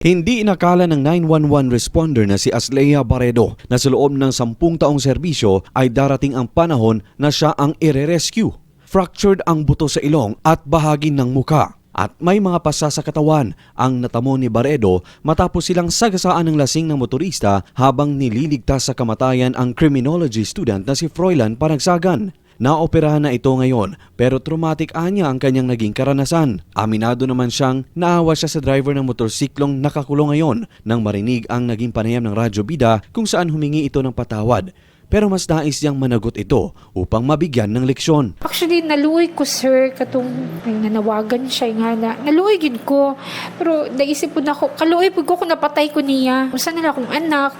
Hindi inakala ng 911 responder na si Aslea Barredo na sa loob ng sampung taong serbisyo ay darating ang panahon na siya ang ire-rescue. Fractured ang buto sa ilong at bahagi ng muka. At may mga pasa sa katawan ang natamo ni Barredo matapos silang sagasaan ng lasing ng motorista habang nililigtas sa kamatayan ang criminology student na si Froilan Panagsagan. Naoperahan na ito ngayon pero traumatic anya ang kanyang naging karanasan. Aminado naman siyang naawa siya sa driver ng motorsiklong nakakulong ngayon nang marinig ang naging panayam ng Radyo Bida kung saan humingi ito ng patawad. Pero mas nais niyang managot ito upang mabigyan ng leksyon. Actually, naluoy ko, sir, katong ay, nanawagan siya nga na. Naluoy gid ko. Pero naisip po na ako, kaluoy po ko kung napatay ko niya. Kung saan nila akong anak,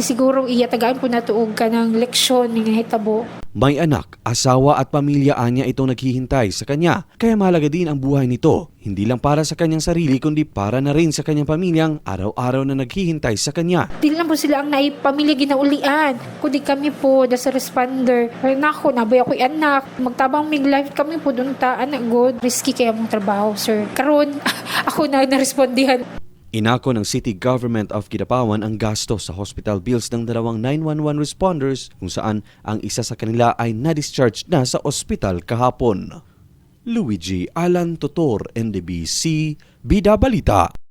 siguro iya tagaan po natuog ka ng leksyon ni hitabo. May anak, asawa at pamilya anya itong naghihintay sa kanya. Kaya mahalaga din ang buhay nito. Hindi lang para sa kanyang sarili kundi para na rin sa kanyang pamilyang araw-araw na naghihintay sa kanya. Di lang po sila ang naipamilya ginaulian. Kundi kami po, da sa responder. Ay nako, nabay ako anak. Magtabang mig life kami po doon ta, anak good. Risky kaya mong trabaho, sir. Karon ako na narespondihan. Inako ng City Government of Kidapawan ang gasto sa hospital bills ng dalawang 911 responders kung saan ang isa sa kanila ay na-discharge na sa ospital kahapon. Luigi Alan Totor, NDBC, Bida Balita.